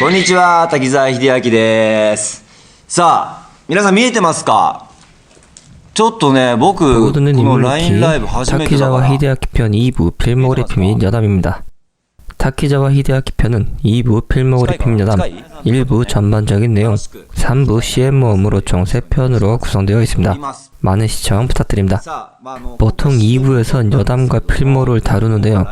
こんにちは、滝沢秀明です。さあ、皆さん見えてますかちょっとね、僕、こ 모두는 の 인물 LINE ライブ 키 初めてだか 타키자와 ら、 히데아키 편 2부 필모그래피 및 여담입니다. 타키자와 히데아키 편은 2부 필모그래피 및 여담, 1부 전반적인 내용, 3부 CM 모음으로 총 3편으로 구성되어 있습니다. 見ます。 많은 시청 부탁드립니다. さあ、まあ、あの 보통 2부에선 여담과 필모를 다루는데요.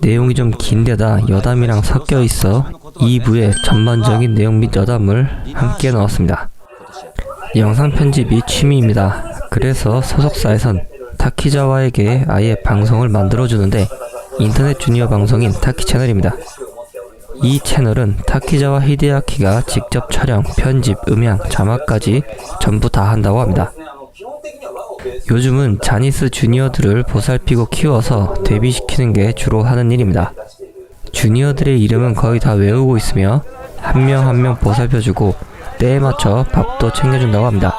내용이 좀 긴데다 여담이랑 섞여 있어 2부의 전반적인 내용 및 여담을 함께 넣었습니다. 영상 편집이 취미입니다. 그래서 소속사에선 타키자와에게 아예 방송을 만들어주는데 인터넷 주니어 방송인 타키 채널입니다. 이 채널은 타키자와 히데아키가 직접 촬영, 편집, 음향, 자막까지 전부 다 한다고 합니다. 요즘은 자니스 주니어들을 보살피고 키워서 데뷔시키는 게 주로 하는 일입니다. 주니어들의 이름은 거의 다 외우고 있으며 한 명 한 명 보살펴주고 때에 맞춰 밥도 챙겨준다고 합니다.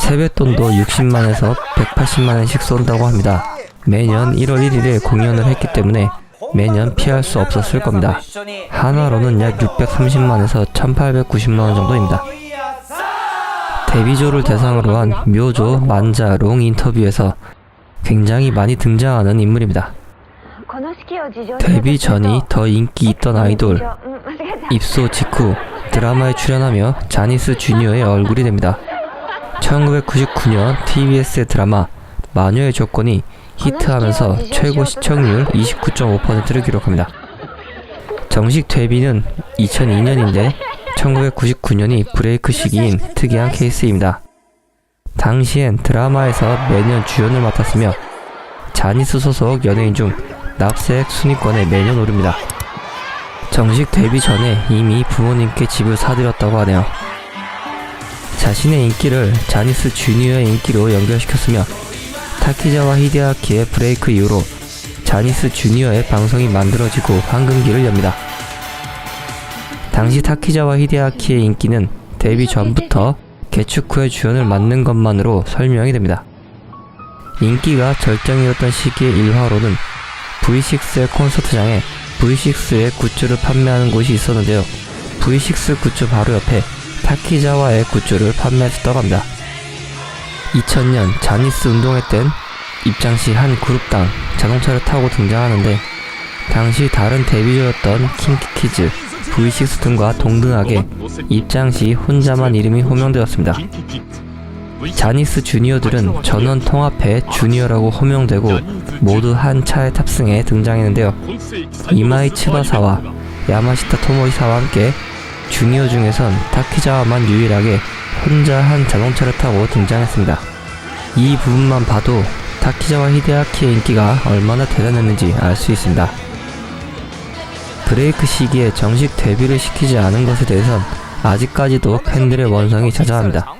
세뱃돈도 60만에서 180만원씩 쏜다고 합니다. 매년 1월 1일에 공연을 했기 때문에 매년 피할 수 없었을 겁니다. 하나로는 약 630만에서 1890만원 정도입니다. 데뷔조를 대상으로 한 묘조, 만자, 롱 인터뷰에서 굉장히 많이 등장하는 인물입니다. 데뷔 전이 더 인기 있던 아이돌, 입소 직후 드라마에 출연하며 자니스 주니어의 얼굴이 됩니다. 1999년 TBS의 드라마 마녀의 조건이 히트하면서 최고 시청률 29.5%를 기록합니다. 정식 데뷔는 2002년인데 1999년이 브레이크 시기인 특이한 케이스입니다. 당시엔 드라마에서 매년 주연을 맡았으며 자니스 소속 연예인 중 납세액 순위권에 매년 오릅니다. 정식 데뷔 전에 이미 부모님께 집을 사들였다고 하네요. 자신의 인기를 자니스 주니어의 인기로 연결시켰으며 타키자와 히데아키의 브레이크 이후로 자니스 주니어의 방송이 만들어지고 황금기를 엽니다. 당시 타키자와 히데아키의 인기는 데뷔 전부터 개축 후에 주연을 맡는 것만으로 설명이 됩니다. 인기가 절정이었던 시기의 일화로는 V6의 콘서트장에 V6의 굿즈를 판매하는 곳이 있었는데요. V6 굿즈 바로 옆에 타키자와의 굿즈를 판매했었다고 합니다. 2000년 자니스 운동회 땐 입장 시 한 그룹당 자동차를 타고 등장하는데 당시 다른 데뷔조였던 킹키키즈, V6 등과 동등하게 입장 시 혼자만 이름이 호명되었습니다. 자니스 주니어들은 전원 통합해 주니어라고 호명되고 모두 한 차에 탑승해 등장했는데요. 이마이 츠바사와 야마시타 토모리사와 함께 주니어 중에선 타키자와만 유일하게 혼자 한 자동차를 타고 등장했습니다. 이 부분만 봐도 타키자와 히데아키의 인기가 얼마나 대단했는지 알 수 있습니다. 브레이크 시기에 정식 데뷔를 시키지 않은 것에 대해선 아직까지도 팬들의 원성이 자자합니다.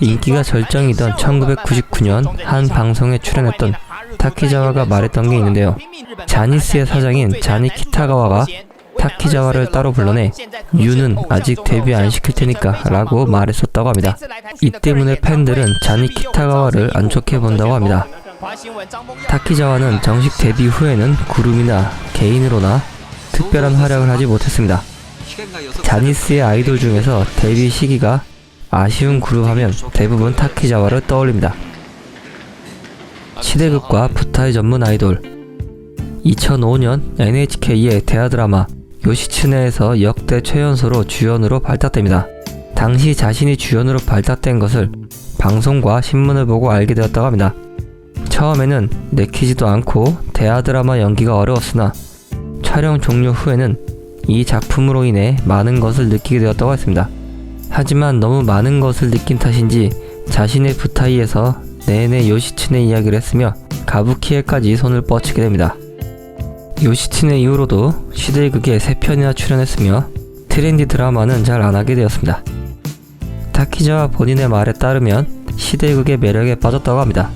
인기가 절정이던 1999년 한 방송에 출연했던 타키자와가 말했던 게 있는데요. 자니스의 사장인 자니 키타가와가 타키자와를 따로 불러내 유는 아직 데뷔 안 시킬 테니까 라고 말했었다고 합니다. 이 때문에 팬들은 자니 키타가와를 안 좋게 본다고 합니다. 타키자와는 정식 데뷔 후에는 그룹이나 개인으로나 특별한 활약을 하지 못했습니다. 자니스의 아이돌 중에서 데뷔 시기가 아쉬운 그룹 하면 대부분 타키자와를 떠올립니다. 시대극과 부타의 전문 아이돌 2005년 NHK의 대하 드라마 요시츠네에서 역대 최연소로 주연으로 발탁됩니다. 당시 자신이 주연으로 발탁된 것을 방송과 신문을 보고 알게 되었다고 합니다. 처음에는 내키지도 않고 대하 드라마 연기가 어려웠으나 촬영 종료 후에는 이 작품으로 인해 많은 것을 느끼게 되었다고 했습니다. 하지만 너무 많은 것을 느낀 탓인지 자신의 부타이에서 내내 요시츠네 이야기를 했으며 가부키에까지 손을 뻗치게 됩니다. 요시츠네 이후로도 시대극에 3편이나 출연했으며 트렌디 드라마는 잘 안하게 되었습니다. 타키자와 본인의 말에 따르면 시대극의 매력에 빠졌다고 합니다.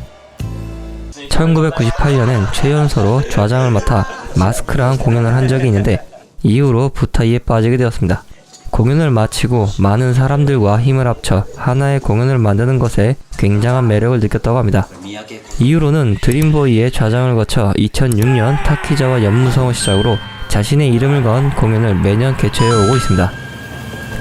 1998년엔 최연소로 좌장을 맡아 마스크랑 공연을 한 적이 있는데 이후로 부타이에 빠지게 되었습니다. 공연을 마치고 많은 사람들과 힘을 합쳐 하나의 공연을 만드는 것에 굉장한 매력을 느꼈다고 합니다. 이후로는 드림보이의 좌장을 거쳐 2006년 타키자와 연무성을 시작으로 자신의 이름을 건 공연을 매년 개최해 오고 있습니다.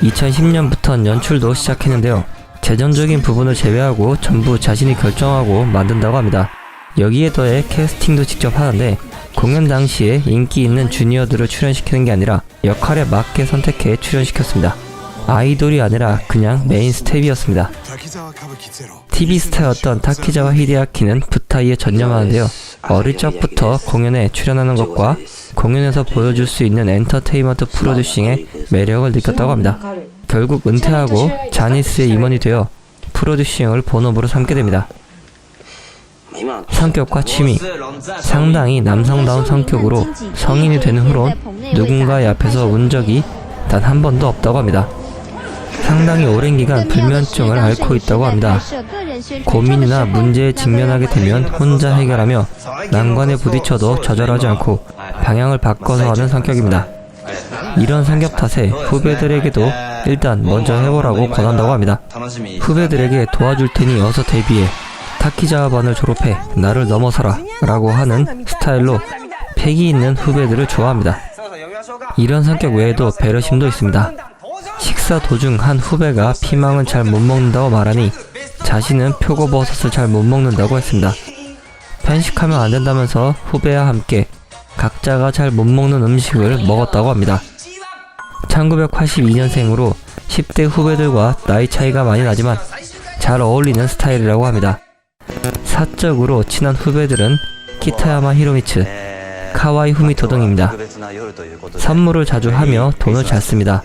2010년부터 연출도 시작했는데요. 재정적인 부분을 제외하고 전부 자신이 결정하고 만든다고 합니다. 여기에 더해 캐스팅도 직접 하는데 공연 당시에 인기 있는 주니어들을 출연시키는 게 아니라 역할에 맞게 선택해 출연시켰습니다. 아이돌이 아니라 그냥 메인 스텝이었습니다. TV 스타였던 타키자와 히데아키는 부타이에 전념하는데요. 어릴 적부터 공연에 출연하는 것과 공연에서 보여줄 수 있는 엔터테인먼트 프로듀싱의 매력을 느꼈다고 합니다. 결국 은퇴하고 자니스의 임원이 되어 프로듀싱을 본업으로 삼게 됩니다. 성격과 취미 상당히 남성다운 성격으로 성인이 되는 후론 누군가의 앞에서 운 적이 단 한 번도 없다고 합니다. 상당히 오랜 기간 불면증을 앓고 있다고 합니다. 고민이나 문제에 직면하게 되면 혼자 해결하며 난관에 부딪혀도 좌절하지 않고 방향을 바꿔서 하는 성격입니다. 이런 성격 탓에 후배들에게도 일단 먼저 해보라고 권한다고 합니다. 후배들에게 도와줄 테니 어서 데뷔해. 타키자와반을 졸업해 나를 넘어서라 라고 하는 스타일로 패기 있는 후배들을 좋아합니다. 이런 성격 외에도 배려심도 있습니다. 식사 도중 한 후배가 피망을 잘못 먹는다고 말하니 자신은 표고버섯을 잘 못 먹는다고 했습니다. 편식하면 안 된다면서 후배와 함께 각자가 잘 못 먹는 음식을 먹었다고 합니다. 1982년생으로 10대 후배들과 나이 차이가 많이 나지만 잘 어울리는 스타일이라고 합니다. 사적으로 친한 후배들은 키타야마 히로미츠, 카와이 후미토 등입니다. 선물을 자주 하며 돈을 잘 씁니다.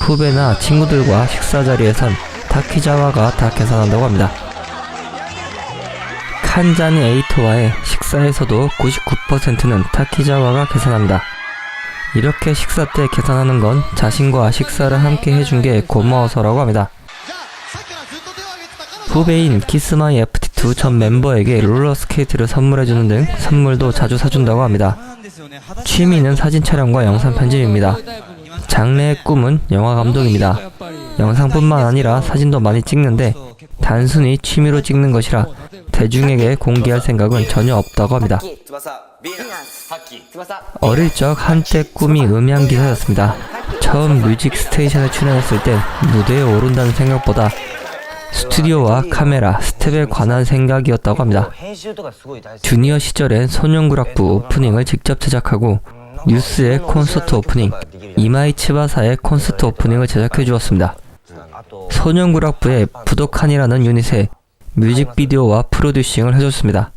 후배나 친구들과 식사 자리에선 타키자와가 다 계산한다고 합니다. 칸자니 에이토와의 식사에서도 99%는 타키자와가 계산합니다. 이렇게 식사 때 계산하는 건 자신과 식사를 함께 해준 게 고마워서라고 합니다. 후배인 키스마이 FT2 전 멤버에게 롤러스케이트를 선물해주는 등 선물도 자주 사준다고 합니다. 취미는 사진 촬영과 영상 편집입니다. 장래의 꿈은 영화 감독입니다. 영상뿐만 아니라 사진도 많이 찍는데 단순히 취미로 찍는 것이라 대중에게 공개할 생각은 전혀 없다고 합니다. 어릴 적 한때 꿈이 음향 기사였습니다. 처음 뮤직 스테이션에 출연했을 때 무대에 오른다는 생각보다 스튜디오와 카메라, 스텝에 관한 생각이었다고 합니다. 주니어 시절엔 소년구락부 오프닝을 직접 제작하고 뉴스의 콘서트 오프닝, 이마이 츠바사의 콘서트 오프닝을 제작해 주었습니다. 소년구락부의 부도칸이라는 유닛의 뮤직비디오와 프로듀싱을 해줬습니다.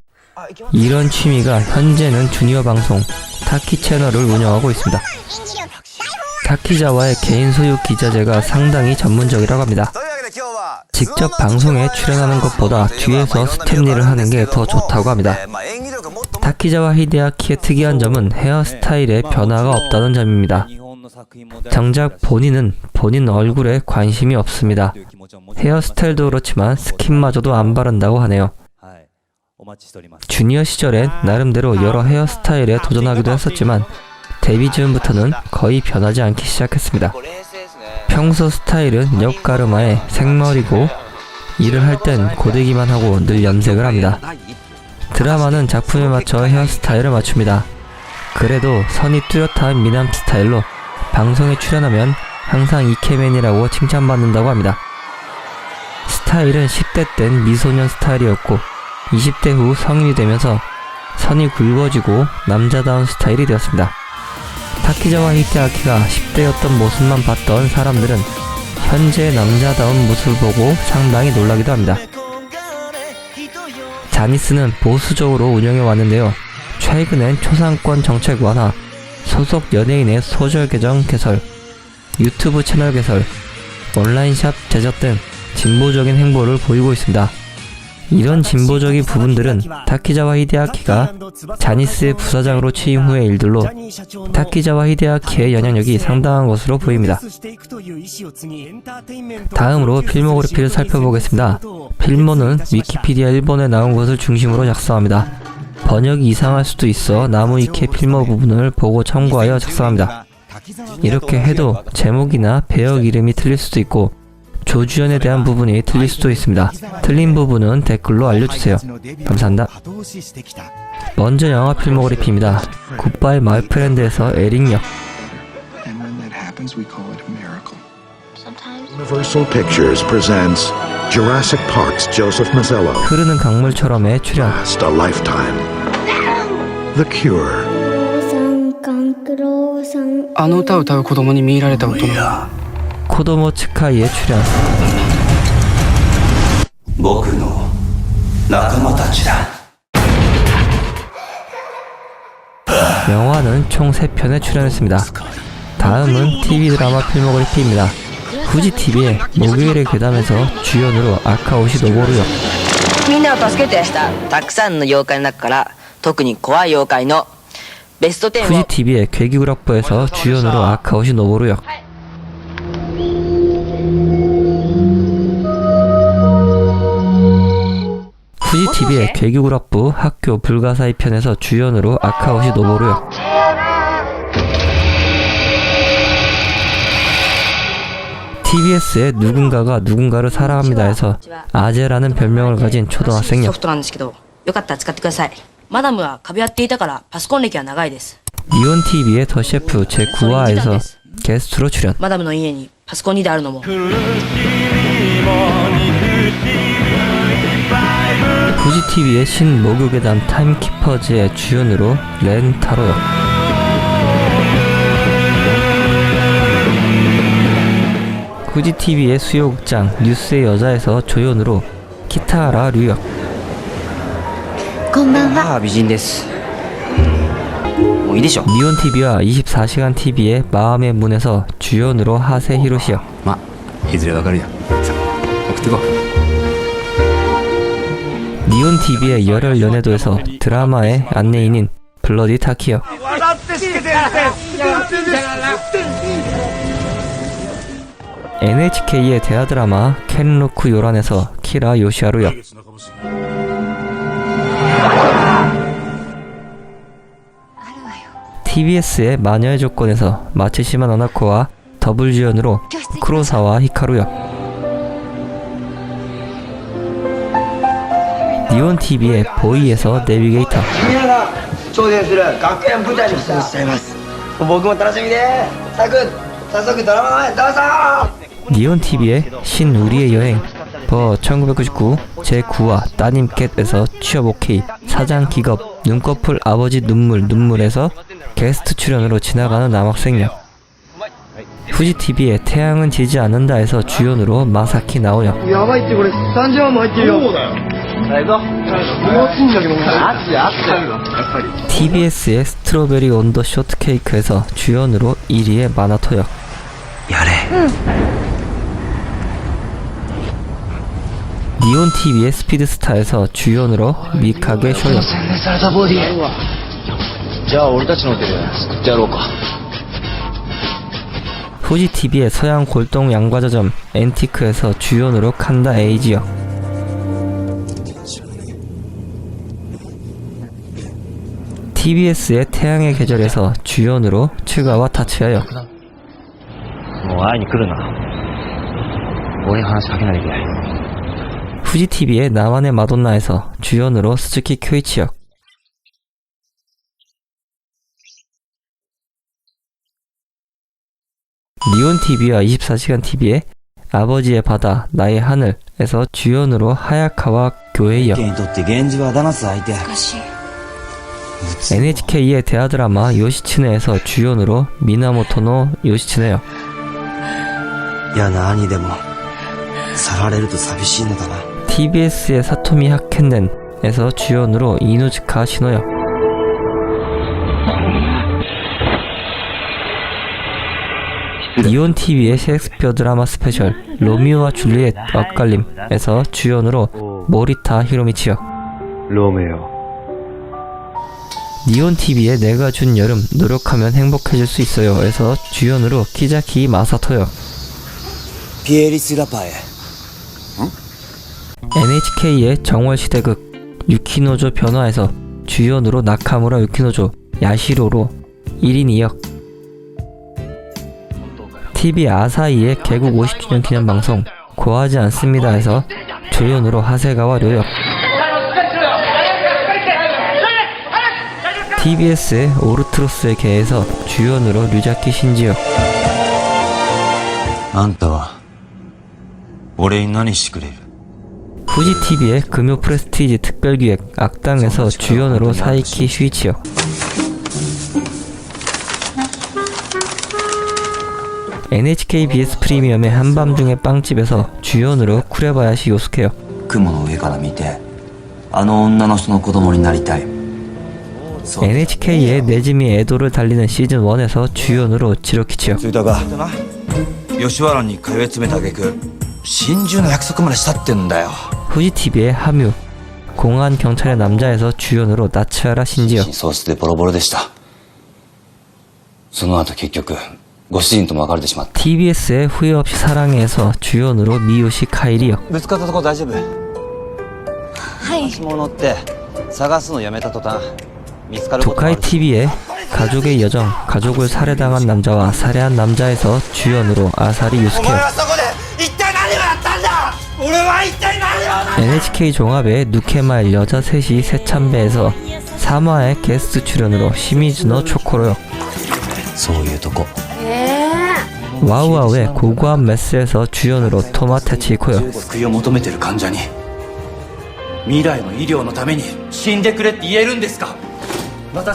이런 취미가 현재는 주니어 방송 타키 채널을 운영하고 있습니다. 타키자와의 개인 소유 기자재가 상당히 전문적이라고 합니다. 직접 방송에 출연하는 것보다 뒤에서 스탭일을 하는 게 더 좋다고 합니다. 타키자와 히데아키의 특이한 점은 헤어스타일에 변화가 없다는 점입니다. 정작 본인은 본인 얼굴에 관심이 없습니다. 헤어스타일도 그렇지만 스킨마저도 안 바른다고 하네요. 주니어 시절엔 나름대로 여러 헤어스타일에 도전하기도 했었지만 데뷔 즈음부터는 거의 변하지 않기 시작했습니다. 평소 스타일은 옆가르마에 생머리고 일을 할 땐 고데기만 하고 늘 염색을 합니다. 드라마는 작품에 맞춰 헤어스타일을 맞춥니다. 그래도 선이 뚜렷한 미남 스타일로 방송에 출연하면 항상 이케맨이라고 칭찬받는다고 합니다. 스타일은 10대 땐 미소년 스타일이었고 20대 후 성인이 되면서 선이 굵어지고 남자다운 스타일이 되었습니다. 타키자와 히데아키가 10대였던 모습만 봤던 사람들은 현재 남자다운 모습을 보고 상당히 놀라기도 합니다. 자니스는 보수적으로 운영해 왔는데요. 최근엔 초상권 정책 완화, 소속 연예인의 소셜 계정 개설, 유튜브 채널 개설, 온라인 샵 제작 등 진보적인 행보를 보이고 있습니다. 이런 진보적인 부분들은 타키자와 히데아키가 자니스의 부사장으로 취임 후의 일들로 타키자와 히데아키의 영향력이 상당한 것으로 보입니다. 다음으로 필모그래피를 살펴보겠습니다. 필모는 위키피디아 일본에 나온 것을 중심으로 작성합니다. 번역이 이상할 수도 있어 나무위키 필모 부분을 보고 참고하여 작성합니다. 이렇게 해도 제목이나 배역 이름이 틀릴 수도 있고 조주연에 대한 부분이 틀릴 수도 있습니다. 틀린 부분은 댓글로 알려주세요. 감사합니다. 먼저 영화 필모그래피입니다. 굿바이 마이 프렌드에서 에릭 역, And when that happens, we call it a miracle. Sometimes Universal Pictures presents Jurassic Park's Joseph Mazzello. 흐르는 강물처럼의 출연, Last a lifetime. The Cure. 三冠九郎さんあの歌を歌う子供に見入られた大人 코도모 츠카이의 출연, 僕の仲間たちだ 영화는 총 3편에 출연했습니다. 다음은 TV 드라마 필모그래피입니다. 후지TV의 목요일의 괴담에서 주연으로 아카오시 노보루 역, みんなを助けてたくさんの妖怪の中から特に怖い妖怪のベスト10を 후지TV의 괴기구락부에서 주연으로 아카오시 노보루 역, TV의 괴기구락부 학교 불가사의 편에서 주연으로 아카오시 노보루 역, TBS의 누군가가 누군가를 사랑합니다에서 아재라는 별명을 가진 초등학생 ソ 역, フトなんですけどよかったら使ってくださいマダムは壁やっていたからパソコン歴は長いです 니온 TV의 더 셰프 제9화에서 게스트로 출연. マダムの家にパソコン2台あるのも 후지 TV의 신 목요괴담 타임키퍼즈의 주연으로 렌 타로역. 후지 TV의 수요극장 뉴스의 여자에서 조연으로 키타하라 류역. こんばんはああ美人ですもういいでしょ 니온 TV와 24시간 TV의 마음의 문에서 주연으로 하세 히로시역. まあいずれわかるよさあ送ってこう 니온 TV의 열혈 연애도에서 드라마의 안내인인 블러디 타키역. NHK의 대하 드라마 켄로쿠 요란에서 키라 요시하루 역. TBS의 마녀의 조건에서 마츠시마 나나코와 더블 주연으로 크로사와 히카루 역. 지온 TV의 보이에서 내비게이터. 조선스를 가까이 부자십사. 먹으면 따라집니다. 사끝 사서그 드라마 나서. 니온 TV의 신 우리의 여행 버 1999 제9화 따님 캣에서 취업 오케이 사장 기업 눈꺼풀 아버지 눈물 눈물에서 게스트 출연으로 지나가는 남학생녀 후지 TV의 태양은 지지 않는다에서 주연으로 마사키 나오녀 야바이치 그래 산지와 마이치요 るよそうだよ行こう気持ちいいんだけど熱い熱いやっぱり TBS의 스트로베리 온더 쇼트케이크에서 주연으로 1위의 마나토역 やれ 니온 TV의 스피드스타에서 주연으로 미카게 쇼역 洗練されたボディじゃあ俺たちのホテル救ってやろうか 후지 TV의 서양 골동 양과자점 앤티크에서 주연으로 칸다 에이지역 TBS의 태양의 계절에서 주연으로 츠가와 타츠야역 もう会いに来るな俺に話しかけないでくれ 후지 TV의 나만의 마돈나에서 주연으로 스즈키 쿄이치역 니온 TV와 24시간 TV의 아버지의 바다 나의 하늘에서 주연으로 하야카와 교회역 にとって源氏は騙す相手 NHK의 대하드라마 요시츠네에서 주연으로 미나모토노 요시츠네요. 야나 아니데모 살아레르도 뭐. 사비시네다나 TBS의 사토미 하켄넨에서 주연으로 이노즈카 신호요. 이온 TV의 셰익스피어 드라마 스페셜 로미오와 줄리엣 엇갈림에서 주연으로 모리타 히로미치요. 로메오 니온TV의 내가 준 여름 노력하면 행복해질 수 있어요. 에서 주연으로 키자키 마사토요. 비에리스 라파에. 응? NHK의 정월시대극 유키노조 변화에서 주연으로 나카무라 유키노조 야시로로 1인 2역. TV 아사이의 개국 50주년 기념 방송 고하지 않습니다에서 주연으로 하세가와 료역. TBS의 오르트로스의 개에서 주연으로 류자키 신지요 あんたは俺に何してくれる 후지TV의 금요 프레스티지 특별기획 악당에서 주연으로 사이키 슈이치요 NHK BS 프리미엄의 한밤중의 빵집에서 주연으로 쿠레바야시 요스케요 雲の上から見てあの女の人の子供になりたいそう NHK의 네즈미 에도를 달리는 시즌1에서 주연으로 지로키치요 ついたか吉原に通い詰めた挙句心中の約束までしたってんだよ 후지TV의 하뮤 공안 경찰의 남자에서 주연으로 나츠하라 신지요 喪失でボロボロでしたその後結局ご主人とも別れてしまった TBS의 후회 없이 사랑해에서 주연으로 미요시 카이리요 ぶつかったとこ大丈夫はい足物って探すのやめた途端 見つかることもあ 도카이 る TV의 가족의 여정, 가족을 살해당한 남자와 살해한 남자에서 주연으로 아사리 유스케요 そこで一体何をやったんだ俺は一体何を NHK 종합의 누케마일 여자 셋이 세참배에서 3화의 게스트 출연으로 시미즈노 초코로요 そういうとこ 와우와우의 고고한 메스에서 주연으로 토마 테치코요 救いを求めてる患者に未来の医療のために死んでくれって言えるんですか私は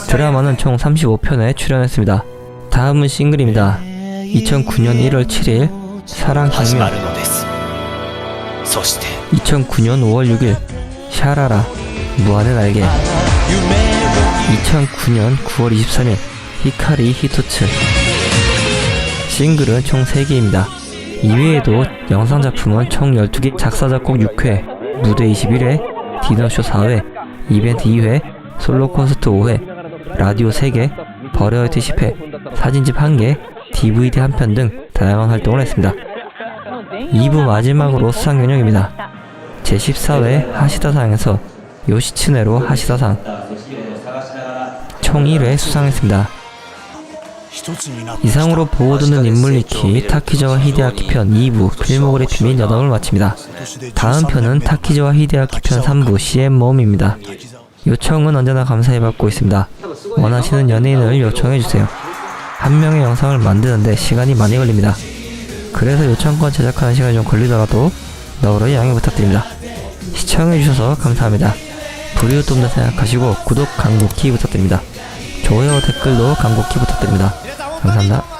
드라마는 총 35편에 출연했습니다. 다음은 싱글입니다. 2009년 1월 7일 사랑 강렬 2009년 5월 6일 샤라라 무한의 날개 2009년 9월 23일 히카리 히토츠 싱글은 총 3개입니다. 이외에도 영상 작품은 총 12개 작사 작곡 6회, 무대 21회, 디너쇼 4회, 이벤트 2회, 솔로 콘서트 5회 라디오 3개 버려이트 10회 사진집 1개 DVD 1편 등 다양한 활동을 했습니다. 2부 마지막으로 수상 경력입니다. 제14회 하시다상에서 요시츠네로 하시다상 총 1회 수상했습니다. 이상으로 보고드는 인물 리키 타키저와 히데아키 편 2부 필모그래피 및 여담을 마칩니다. 다음 편은 타키저와 히데아키 편 3부 CM 모음입니다. 요청은 언제나 감사히 받고 있습니다. 원하시는 연예인을 요청해주세요. 한 명의 영상을 만드는데 시간이 많이 걸립니다. 그래서 요청권 제작하는 시간이 좀 걸리더라도 너로 양해 부탁드립니다. 시청해주셔서 감사합니다. 불이웃 돕는 생각하시고 구독, 강곡키 부탁드립니다. 좋아요, 댓글도 강곡키 부탁드립니다. 감사합니다.